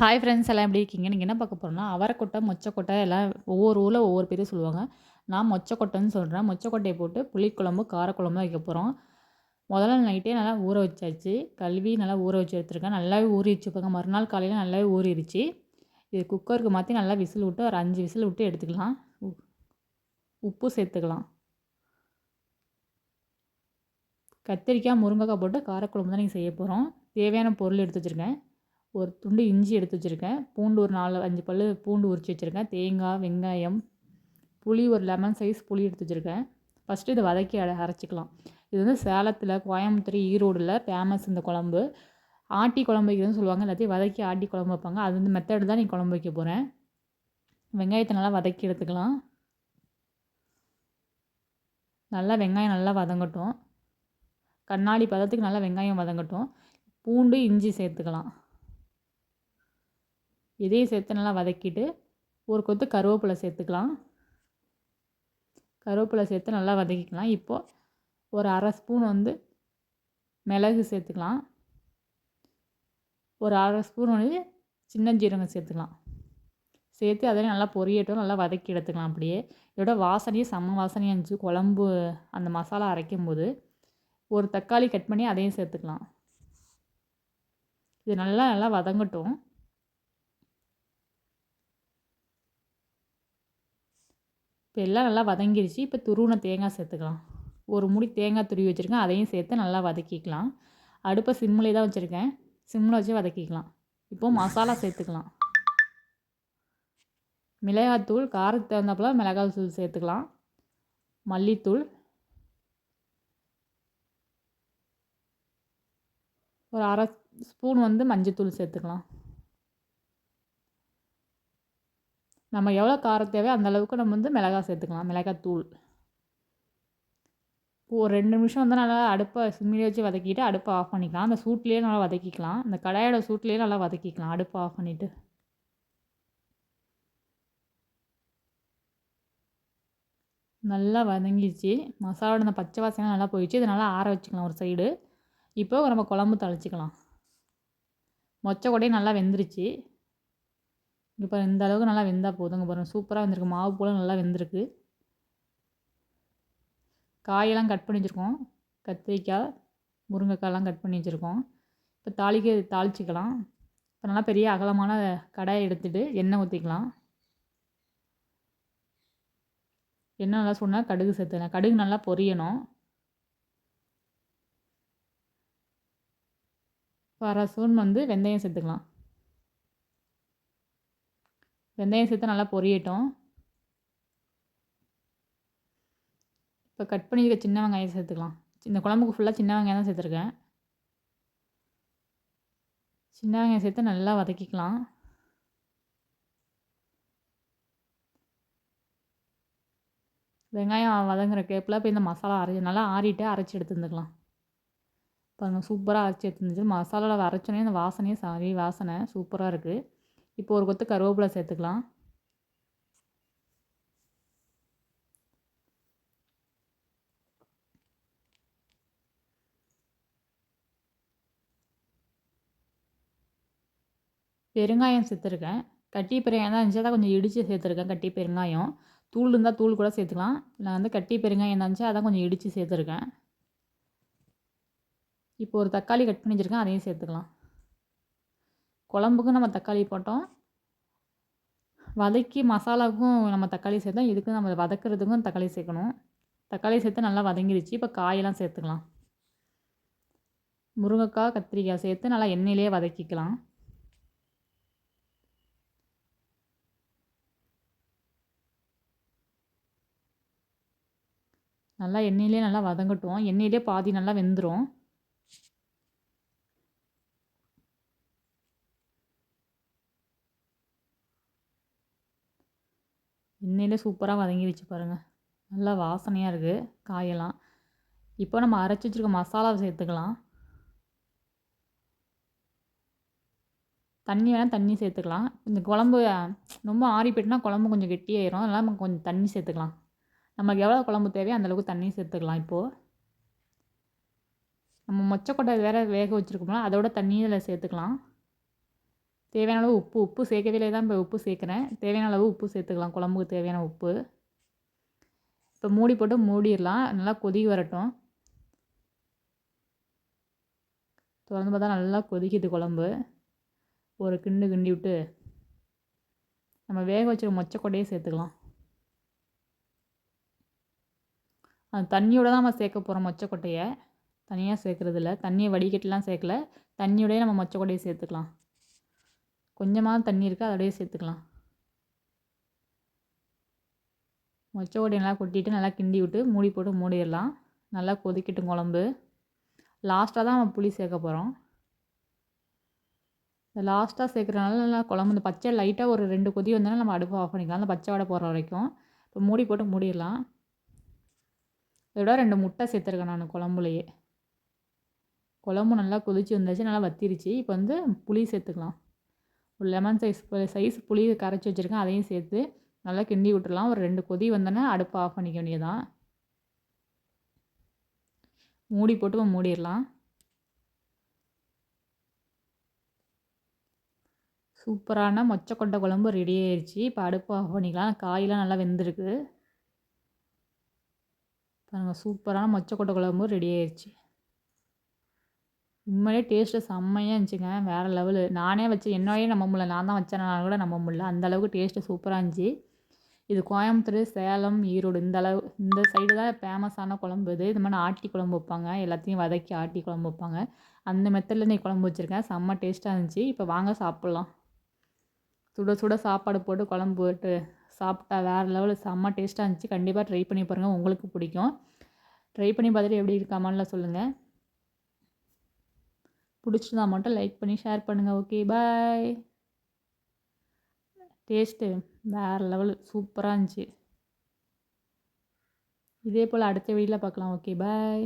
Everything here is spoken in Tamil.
ஹாய் ஃப்ரெண்ட்ஸ் எல்லாம் எப்படி இருக்கீங்க? நீங்கள் என்ன பார்க்க போகிறோம்னா அவரைக்கொட்டை மொச்சக்கொட்டை எல்லாம் ஒவ்வொரு ஊரில் ஒவ்வொரு பேரும் சொல்லுவாங்க. நான் மொச்சக்கொட்டைன்னு சொல்கிறேன் மொச்சக்கொட்டையை போட்டு புளிக்குழம்பு காரக்குழம்பு வைக்க போகிறோம் முதல்ல நைட்டே நல்லா ஊற வச்சாச்சு. கல்வி நல்லா ஊற வச்சு எடுத்துருக்கேன். நல்லாவே ஊறிடுச்சு வச்சுப்பாங்க மறுநாள் காலையில் நல்லாவே ஊறிடுச்சு. இது குக்கருக்கு மாற்றி நல்லா விசில் விட்டு ஒரு அஞ்சு விசில் விட்டு எடுத்துக்கலாம். உப்பு சேர்த்துக்கலாம். கத்திரிக்காய் முருங்கைக்காய் போட்டு காரக்குழம்பு தான் நீங்கள் செய்ய போகிறோம் தேவையான பொருள் எடுத்து வச்சுருக்கேன். ஒரு துண்டு இஞ்சி எடுத்து வச்சுருக்கேன். பூண்டு ஒரு நாலு அஞ்சு பல் பூண்டு உரித்து வச்சுருக்கேன். தேங்காய் வெங்காயம் புளி ஒரு லெமன் சைஸ் புளி எடுத்து வச்சுருக்கேன். ஃபஸ்ட்டு இதை வதக்கி அரைச்சிக்கலாம். இது வந்து சேலத்தில் கோயம்புத்தூர் ஈரோடில் ஃபேமஸ் இந்த குழம்பு. ஆட்டி குழம்பு வைக்கிறதுன்னு சொல்லுவாங்க. எல்லாத்தையும் வதக்கி ஆட்டி குழம்பு வைப்பாங்க. அது வந்து மெத்தடு தான் நீ குழம்பு வைக்க போகிறேன் வெங்காயத்தை நல்லா வதக்கி எடுத்துக்கலாம். நல்லா வெங்காயம் நல்லா வதங்கட்டும். கண்ணாடி பதத்துக்கு நல்லா வெங்காயம் வதங்கட்டும். பூண்டு இஞ்சி சேர்த்துக்கலாம். இதையும் சேர்த்து நல்லா வதக்கிட்டு ஒரு கொத்து கருவேப்பிலை சேர்த்துக்கலாம். கருவேப்பிலை சேர்த்து நல்லா வதக்கிக்கலாம். இப்போது ஒரு அரை ஸ்பூன் வந்து மிளகு சேர்த்துக்கலாம். ஒரு அரை ஸ்பூன் வந்து சின்ன ஜீரகம் சேர்த்துக்கலாம். சேர்த்து அதையும் நல்லா பொரியட்டும் நல்லா வதக்கி எடுத்துக்கலாம் அப்படியே. இதோட வாசனையும் செம்ம வாசனையாக இருந்துச்சு. குழம்பு அந்த மசாலா அரைக்கும் போது ஒரு தக்காளி கட் பண்ணி அதையும் சேர்த்துக்கலாம். இது நல்லா நல்லா வதங்கட்டும். இப்போ எல்லாம் நல்லா வதங்கிடுச்சு இப்போ துருவின தேங்காய் சேர்த்துக்கலாம். ஒரு முடி தேங்காய் துருவி வச்சுருக்கேன். அதையும் சேர்த்து நல்லா வதக்கிக்கலாம். அடுப்பை சிம்மிலே தான் வச்சுருக்கேன். சிம்மில் வச்சு வதக்கிக்கலாம். இப்போது மசாலா சேர்த்துக்கலாம். மிளகாத்தூள் காரத்துக்கு தகுந்தாப்புல மிளகாய் தூள் சேர்த்துக்கலாம். மல்லித்தூள். ஒரு அரை ஸ்பூன் வந்து மஞ்சத்தூள் சேர்த்துக்கலாம். நம்ம எவ்வளோ காரம் தேவையோ அந்தளவுக்கு நம்ம வந்து மிளகாய் சேர்த்துக்கலாம். மிளகாய் தூள். ஒரு ரெண்டு நிமிஷம் வந்து நல்லா அடுப்பை சிம்மிலே வச்சு வதக்கிட்டு அடுப்பை ஆஃப் பண்ணிக்கலாம். அந்த சூட்லேயே நல்லா வதக்கிக்கலாம். அந்த கடாயோட சூட்லேயே நல்லா வதக்கிக்கலாம். அடுப்பை ஆஃப் பண்ணிவிட்டு நல்லா வதங்கிடுச்சு. மசாலோட அந்த பச்சை வாசனை நல்லா போயிடுச்சு. இதை நல்லா ஆற வச்சுக்கலாம் ஒரு சைடு இப்போ நம்ம குழம்பு தழைச்சிக்கலாம் மொச்சை கொடையும் நல்லா வெந்துருச்சு. இப்போ இந்த அளவுக்கு நல்லா வெந்தால் போதுங்க பாருங்கள் சூப்பராக வெந்திருக்கு. மாவு போல் நல்லா வெந்திருக்கு. காயெல்லாம் கட் பண்ணி வச்சுருக்கோம். கத்திரிக்காய் முருங்கைக்காயெல்லாம் கட் பண்ணி வச்சுருக்கோம். இப்போ தாளிக்க தாளிச்சிக்கலாம். இப்போ நல்லா பெரிய அகலமான கடாயை எடுத்துகிட்டு எண்ணெய் ஊற்றிக்கலாம் எண்ணெய் நல்லா சொன்னால் கடுகு சேர்த்துக்கலாம். கடுகு நல்லா பொரியணும். அரை ஸ்பூன் வந்து வெந்தயம் சேர்த்துக்கலாம். வெந்தயம் சேர்த்து நல்லா பொரியட்டும். இப்போ கட் பண்ணியிருக்க சின்ன வெங்காயம் சேர்த்துக்கலாம். இந்த குழம்புக்கு ஃபுல்லாக சின்ன வெங்காயம் தான் சேர்த்துருக்கேன். சின்ன வெங்காயம் சேர்த்து நல்லா வதக்கிக்கலாம். வெங்காயம் வதங்குற கேப்பில் இப்போ இந்த மசாலா அரை நல்லா ஆறிட்டு அரைச்சி எடுத்துருந்துக்கலாம் பாருங்கள் சூப்பராக அரைச்சி எடுத்துருந்துச்சு மசாலாவில் அரைச்சோன்னே அந்த வாசனையே சாரி வாசனை சூப்பராக இருக்குது இப்போ ஒரு கொத்து கருவேப்பிலை சேர்த்துக்கலாம். பெருங்காயம் சேர்த்துருக்கேன். கட்டி பெருங்காயம் தான் இருந்துச்சு. அதான் கொஞ்சம் இடித்து சேர்த்துருக்கேன் கட்டி பெருங்காயம். தூள் இருந்தால் தூள் கூட சேர்த்துக்கலாம். நான் வந்து கட்டி பெருங்காயம் இருந்துச்சு. அதான் கொஞ்சம் இடித்து சேர்த்துருக்கேன். இப்போ ஒரு தக்காளி கட் பண்ணி வச்சுருக்கேன். அதையும் சேர்த்துக்கலாம். குழம்புக்கும் நம்ம தக்காளி போட்டோம். வதக்கி மசாலாவுக்கும் நம்ம தக்காளி சேர்த்தோம். இதுக்கு நம்ம வதக்கிறதுக்கும் தக்காளி சேர்க்கணும். தக்காளி சேர்த்து நல்லா வதங்கிடுச்சு இப்போ காயெல்லாம் சேர்த்துக்கலாம். முருங்கைக்காய் கத்திரிக்காய் சேர்த்து நல்லா எண்ணெயிலே வதக்கிக்கலாம். நல்லா எண்ணெயிலே நல்லா வதங்கட்டும். எண்ணெயிலே பாதி நல்லா வெந்துடும் எண்ணெயில் சூப்பராக வதங்கிடுச்சு பாருங்கள் நல்லா வாசனையாக இருக்குது காயெல்லாம். இப்போ நம்ம அரைச்சி வச்சுருக்க மசாலாவை சேர்த்துக்கலாம். தண்ணி வேணால் தண்ணி சேர்த்துக்கலாம். இந்த குழம்பு ரொம்ப ஆறி போயிட்டுனா குழம்பு கொஞ்சம் கெட்டியாயிரும். அதனால் நம்ம கொஞ்சம் தண்ணி சேர்த்துக்கலாம். நமக்கு எவ்வளோ குழம்பு தேவையோ அந்தளவுக்கு தண்ணி சேர்த்துக்கலாம் இப்போது நம்ம மொச்சக்கொட்டை வேறு வேக வச்சுருக்கோம்னா அதோட தண்ணியில் இதில் சேர்த்துக்கலாம். தேவையான அளவு உப்பு உப்பு சேர்க்கவே தான் இப்போ உப்பு சேர்க்குறேன். தேவையான அளவு உப்பு சேர்த்துக்கலாம். குழம்புக்கு தேவையான உப்பு. இப்போ மூடி போட்டு மூடிடலாம். நல்லா கொதி வரட்டும். திறந்து பார்த்தா நல்லா கொதிக்குது குழம்பு. ஒரு கிண்டு கிண்டி விட்டு நம்ம வேக வச்சுருக்க மொச்சக்கொட்டையே சேர்த்துக்கலாம். அந்த தண்ணியோட தான் நம்ம சேர்க்க போகிறோம் மொச்சக்கொட்டையை. தனியாக சேர்க்குறதில்ல. தண்ணியை வடிகட்டிலாம் சேர்க்கல. தண்ணியோடய நம்ம மொச்சக்கொட்டையை சேர்த்துக்கலாம். கொஞ்சமாக தண்ணி இருக்குது அதோடய சேர்த்துக்கலாம். மொச்சக்கொட்டையை நல்லா கொட்டிட்டு நல்லா கிண்டி விட்டு மூடி போட்டு மூடிடலாம். நல்லா கொதிக்கட்டும் குழம்பு. லாஸ்ட்டாக தான் நம்ம புளி சேர்க்க போகிறோம் இந்த லாஸ்ட்டாக சேர்க்குறனால நல்லா குழம்பு இந்த பச்சை லைட்டாக ஒரு ரெண்டு கொதி வந்தாலும் நம்ம அடுப்பு ஆஃப் பண்ணிக்கலாம். அந்த பச்சை வடை போடுற வரைக்கும். இப்போ மூடி போட்டு மூடிடலாம். இதோட ரெண்டு முட்டை சேர்த்துருக்கேன் நான் குழம்புலையே. குழம்பு நல்லா கொதிச்சு வந்துச்சு நல்லா வத்திருச்சு. இப்போ வந்து புளி சேர்த்துக்கலாம். ஒரு லெமன் சைஸ் சைஸ் புளி கரைச்சி வச்சுருக்கேன் அதையும் சேர்த்து நல்லா கிண்டி விட்டுடலாம் ஒரு ரெண்டு கொதி வந்தோன்னே அடுப்பு ஆஃப் பண்ணிக்க வேண்டியதான் மூடி போட்டு மூடிடலாம். சூப்பரான மொச்சக்கொட்டை குழம்பு ரெடி ஆயிடுச்சு இப்போ அடுப்பு ஆஃப் பண்ணிக்கலாம். காயெலாம் நல்லா வெந்திருக்கு. பாருங்கள் சூப்பரான மொச்சக்கொட்டை குழம்பு ரெடி ஆயிடுச்சு உண்மையிலே டேஸ்ட்டு செம்மையாக இருந்துச்சுங்க. வேறு லெவலு நானே வச்சு என்னையே நம்ப முடியல. நான் தான் வச்சேனாலும் கூட நம்ப முடியல. அந்த அளவுக்கு டேஸ்ட்டு சூப்பராக இருந்துச்சு. இது கோயம்புத்தூர் சேலம் ஈரோடு இந்த அளவு இந்த சைடு தான் ஃபேமஸான குழம்பு இது. இது மாதிரி ஆட்டி குழம்பு வைப்பாங்க. எல்லாத்தையும் வதக்கி ஆட்டி குழம்பு வைப்பாங்க. அந்த மெத்தடில் நீ குழம்பு வச்சுருக்கேன். செம்ம டேஸ்ட்டாக இருந்துச்சு. இப்போ வாங்க சாப்பிட்லாம். சுட சுட சாப்பாடு போட்டு குழம்பு போட்டு சாப்பிட்டா வேறு லெவலில் செம்ம டேஸ்ட்டாக இருந்துச்சு. கண்டிப்பாக ட்ரை பண்ணி பாருங்கள் உங்களுக்கு பிடிக்கும். ட்ரை பண்ணி பார்த்துட்டு எப்படி இருக்காமான்ல சொல்லுங்கள் பிடிச்சிருந்தா மட்டும் லைக் பண்ணி ஷேர் பண்ணுங்கள் ஓகே பாய் டேஸ்ட்டு வேறு லெவல் சூப்பராக இருந்துச்சு. இதே போல் அடுத்த வீடியோவில் பார்க்கலாம். Okay bye